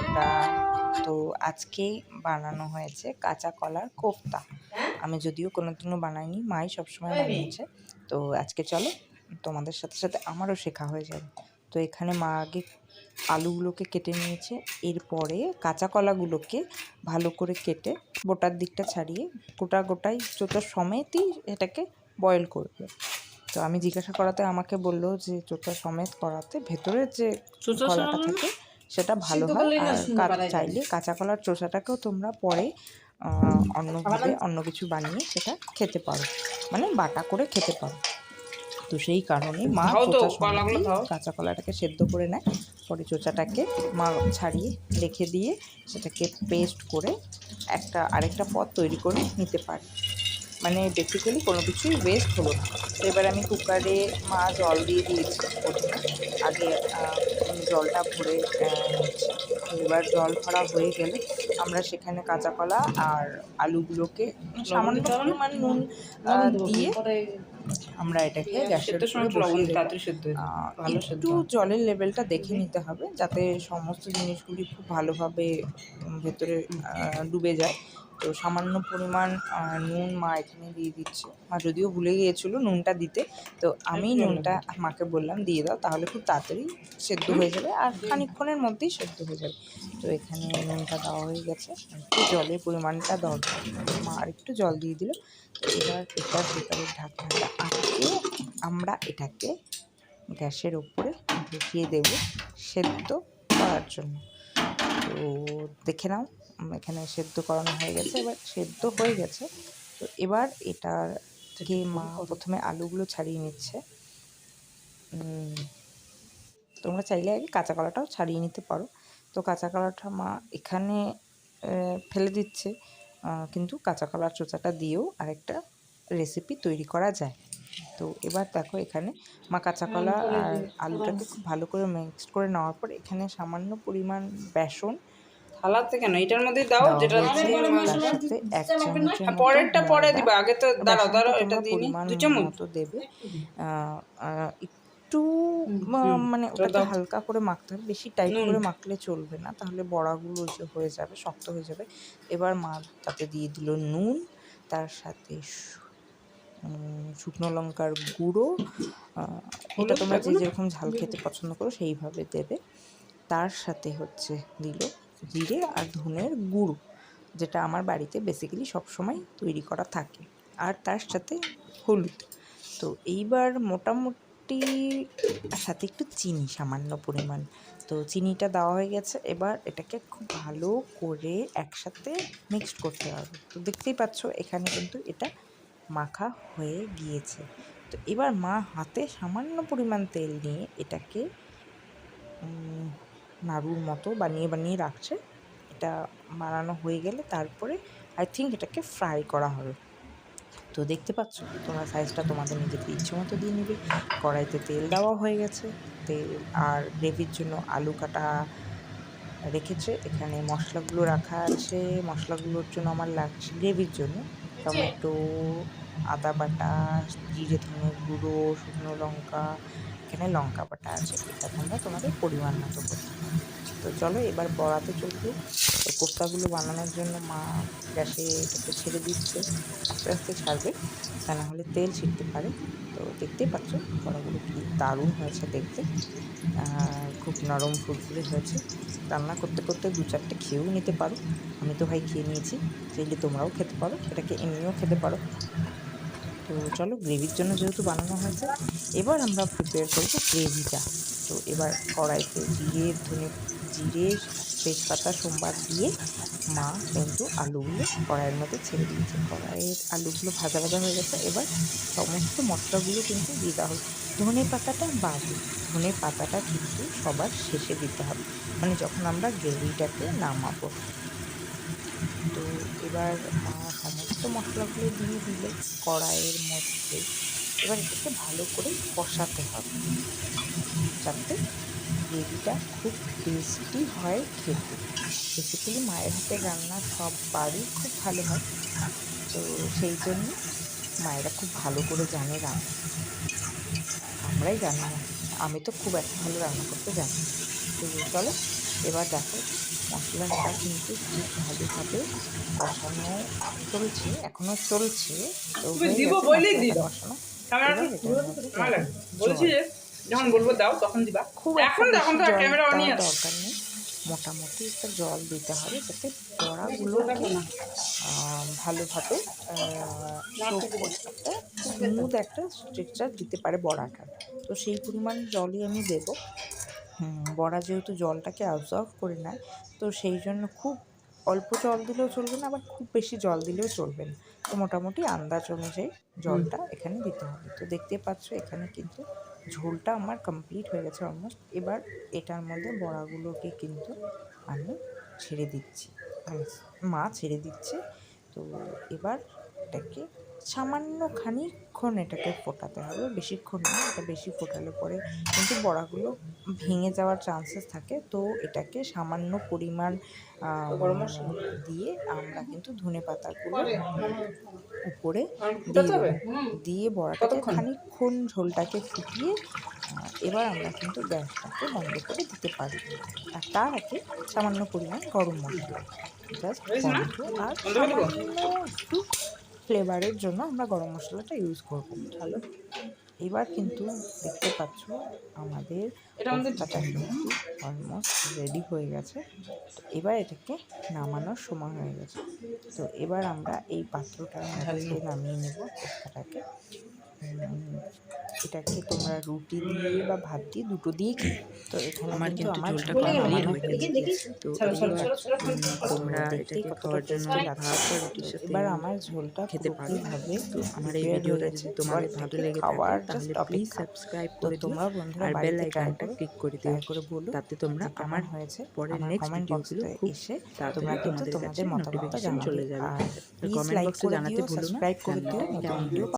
এটা তো আজকে বানানো হয়েছে কাঁচা কলার কোফতা। আমি যদিও কোনোদিনও বানাইনি মাই সবসময় বানিয়েছে। তো আজকে চলো তোমাদের সাথে সাথে আমারও শেখা হয়ে যাবে। তো এখানে মা আগে আলুগুলোকে কেটে নিয়েছে এরপরে কাঁচা কলাগুলোকে ভালো করে কেটে গোটার দিকটা ছাড়িয়ে গোটা গোটাই চোটা সমেতই এটাকে বয়েল করবে তো আমি জিজ্ঞাসা করাতে আমাকে বলল যে চোটা সমেত করাতে ভেতরের যে কলাটা? থাকে সেটা ভালো হয় আর। চাইলে কাঁচা কলার চোষাটাকেও তোমরা পরে অন্যভাবে অন্য কিছু বানিয়ে সেটা খেতে পারো মানে বাটা করে খেতে পারো তো সেই কারণে মা। কাঁচা কলাটাকে সেদ্ধ করে নেয় পরে চোচাটাকে মা ছাড়িয়ে রেখে দিয়ে সেটাকে পেস্ট করে একটা আরেকটা পদ তৈরি করে নিতে পারি। মানে বেসিক্যালি কোনো কিছুই ওয়েস্ট হলো না। তো এবার আমি কুকারে মা জল দিয়ে দিয়েছি প্রথমে। আগে জলটা ভরে এবার জল ভরা হয়ে গেলে আমরা সেখানে কাঁচা কলা আর আলুগুলোকে সামান্য? পরিমাণ নুন দিয়ে আমরা এটাকে গ্যাসের একটু। জলের লেভেলটা দেখে নিতে হবে যাতে সমস্ত জিনিসগুলি খুব ভালোভাবে ভেতরে ডুবে যায়। তো সামান্য পরিমাণ নুন মা এখানে দিয়ে দিচ্ছে। মা যদিও ভুলে গিয়েছিল নুনটা দিতে তো আমি নুনটা মাকে বললাম দিয়ে দাও তাহলে খুব তাড়াতাড়ি সেদ্ধ হয়ে যাবে আর খানিকক্ষণের মধ্যেই সেদ্ধ হয়ে যাবে। তো এখানে নুনটা দেওয়া হয়ে গেছে। একটু জলের পরিমাণটা দরকার মা আর একটু জল দিয়ে দিল। তো এবার এটার ভেতরে ঢাকনাটা আটকে আমরা এটাকে গ্যাসের ওপরে বসিয়ে দেব সেদ্ধ করার জন্য। তো দেখে নাও। এখানে সেদ্ধ করানো হয়ে গেছে এবার সেদ্ধ হয়ে গেছে। তো এবার এটার থেকে মা প্রথমে আলুগুলো ছাড়িয়ে নিচ্ছে। তোমরা চাইলে আগে কাঁচা কলাটাও ছাড়িয়ে নিতে পারো। তো কাঁচা কলাটা মা এখানে ফেলে দিচ্ছে। কিন্তু কাঁচা কলার চোচাটা দিয়েও আরেকটা রেসিপি তৈরি করা যায়। তো এবার দেখো এখানে মা কাঁচা কলা আর আলুটাকে খুব ভালো করে মিক্সড করে নেওয়ার পর এখানে সামান্য পরিমাণ বেসন থালাতে কেন এটার মধ্যে দাও যেটা এক চামচের হ্যাঁ, পরেরটা পরে। দিবা আগে তো দাঁড়াও দাঁড়াও এটা দিয়ে দু চামচ। মতো দেবে। একটু মানে ওটা হালকা করে মাখতে হবে বেশি টাইট করে মাখলে চলবে না তাহলে বড়াগুলো যে হয়ে যাবে শক্ত হয়ে যাবে। এবার মা তাতে দিয়ে দিল নুন তার সাথে শুকনো লঙ্কার গুঁড়ো এটা তোমরা যে যেরকম ঝাল খেতে পছন্দ করো সেইভাবে দেবে। তার সাথে হচ্ছে দিল জিরে আর ধনের গুঁড়ো, যেটা আমার বাড়িতে বেসিক্যালি সবসময় তৈরি করা থাকে, আর তার সাথে হলুদ। তো এইবার মোটামুটি সাথে একটু চিনি, সামান্য পরিমাণ। তো চিনিটা দেওয়া হয়ে গেছে, এবার এটাকে খুব ভালো করে একসাথে মিক্সড করতে হবে। তো দেখতেই পাচ্ছ, এখানে কিন্তু এটা মাখা হয়ে গিয়েছে। তো এবার মা হাতে সামান্য পরিমাণ তেল নিয়ে এটাকে নাড়ুর মতো বানিয়ে বানিয়ে রাখছে। এটা বানানো হয়ে গেলে তারপরে আই থিঙ্ক এটাকে ফ্রাই করা হবে। তো দেখতে পাচ্ছ, তোমরা সাইজটা তোমাদের নিজেদের ইচ্ছে মতো দিয়ে নেবে। কড়াইতে তেল দেওয়া হয়ে গেছে। তেল আর গ্রেভির জন্য আলু কাটা রেখেছে। এখানে মশলাগুলো রাখা আছে। মশলাগুলোর জন্য আমার লাগছে গ্রেভির জন্য টমেটো, আদা বাটা, জিরে ধনে গুঁড়ো, শুকনো লঙ্কা এখানে লঙ্কা বাটা আছে, এটা তোমরা তোমাদের পরিমাণ মতো করতে। তো চলো এবার বড়াতে চলবে তো বানানোর জন্য মা গ্যাসে এটাকে ছেড়ে দিচ্ছে। আস্তে আস্তে ছাড়বে, তা না হলে তেল ছিটতে পারে। তো দেখতেই পাচ্ছ বড়াগুলো কি দারুণ হয়েছে দেখতে। খুব নরম ফুরফুরে হয়েছে। রান্না করতে করতে দু চারটে খেয়েও নিতে পারো। আমি তো ভাই খেয়ে নিয়েছি, চাইলে তোমরাও খেতে পারো। এটাকে এমনিও খেতে পারো। তো চলো গ্রেভির জন্য যেহেতু বানানো হয়েছে, এবার আমরা প্রিপেয়ার করব গ্রেভিটা। তো এবার কড়াইতে জিরে, ধনে জিরে, তেজপাতা, সোমবার দিয়ে মা কিন্তু আলুগুলো কড়াইয়ের মধ্যে ছেড়ে দিয়েছে। কড়াইয়ের আলুগুলো ভাজা ভাজা হয়ে গেছে, এবার সমস্ত মশলাগুলো কিন্তু দিয়ে দেওয়া হবে। ধনে পাতাটা বাদে ধনে পাতাটা কিন্তু সবার শেষে দিতে হবে মানে যখন আমরা গ্রেভিটাকে নামাবো। তো এবার সমস্ত মশলাগুলো দিয়ে দিলে কড়াইয়ের মধ্যে। এবার এটাকে ভালো করে কষাতে হবে, যাতে গ্রেভিটা খুব টেস্টি হয় খেতে। বেসিক্যালি মায়ের হাতে রান্না সব বাড়ি খুব ভালো হয়, তো সেই জন্য মায়েরা খুব ভালো করে জানে রান্না। আমরাই জানি আমি তো খুব একটা ভালো রান্না করতে জানি। তো চলো এবার দেখো মশলাটা কিন্তু খুব ভালোভাবে কষানো চলছে এখনও চলছে। যখন বলব দাও তখন দিবা। খুব এখন একটা তো ক্যামেরা অনই দরকার নেই। মোটামুটি একটা জল দিতে হবে যাতে বড়াগুলোকে আহ, ভালোভাবে স্মুথ একটা স্ট্রেকচার দিতে পারে বড়াটা। তো সেই পরিমাণ জলই আমি দেব। বড়া যেহেতু জলটাকে অবজর্ভ করে নেয় তো সেই জন্য খুব অল্প জল দিলেও চলবে না আবার খুব বেশি জল দিলেও চলবে না। তো মোটামুটি আন্দাজ অনুযায়ী জলটা এখানে দিতে হবে। তো দেখতে পাচ্ছ এখানে কিন্তু ঝোলটা আমার কমপ্লিট হয়ে গেছে অলমোস্ট এবার এটার মধ্যে বড়াগুলোকে কিন্তু আমি ছেড়ে দিচ্ছি। মা ছেড়ে দিচ্ছে। তো এবার এটাকে সামান্য খানিকক্ষণ এটাকে ফোটাতে হবে বেশিক্ষণ না এটা বেশি ফোটালে পরে কিন্তু বড়াগুলো ভেঙে যাওয়ার চান্সেস থাকে তো এটাকে সামান্য পরিমাণ দিয়ে আমরা কিন্তু ধনে পাতাগুলো উপরে দিয়ে দিয়ে বড়াটাকে? খানিকক্ষণ ঝোলটাকে ফুটিয়ে এবার আমরা কিন্তু গ্যাসটাকে বন্ধ করে দিতে পারি আর তার আগে সামান্য পরিমাণ গরম মশলা জাস্ট আর? সামান্য একটু ফ্লেভারের জন্য আমরা গরম মশলাটা ইউজ করব। ভালো? এবার কিন্তু দেখতে পাচ্ছ আমাদের এটা কিন্তু অলমোস্ট রেডি হয়ে গেছে। তো এবার এটাকে নামানোর সময় হয়ে গেছে। তো এবার আমরা এই পাত্রটা মধ্যে নামিয়ে নেব উম, এটাকে তোমরা রুটি দিয়ে বা ভাত দিয়ে দুটো দিয়ে খেয়ে তো এখানে আমার কিন্তু ঝোলটা কমপ্লিট হয়ে গেছে। তো। তোমরা এটাকে খাওয়ার জন্য tasty ভাত বা রুটির সাথে এবার আমার ঝোলটা খেতে পারো তো আমার এই ভিডিওটা যদি তোমাদের ভালো লেগে থাকে তাহলে প্লিজ সাবস্ক্রাইব করে তোমরা বন্ধুরা আর বেল আইকনটা ক্লিক করে দিও। করে বলো তাতে তোমরা আমার হয়েছে আমার নেক্সট ভিডিওগুলো এসে তোমরা কিন্তু তোমাদের জানাবে। চলে যাবে। আর কমেন্ট বক্সে জানাতে ভুলো না। সাবস্ক্রাইব করে দিও ভিডিও।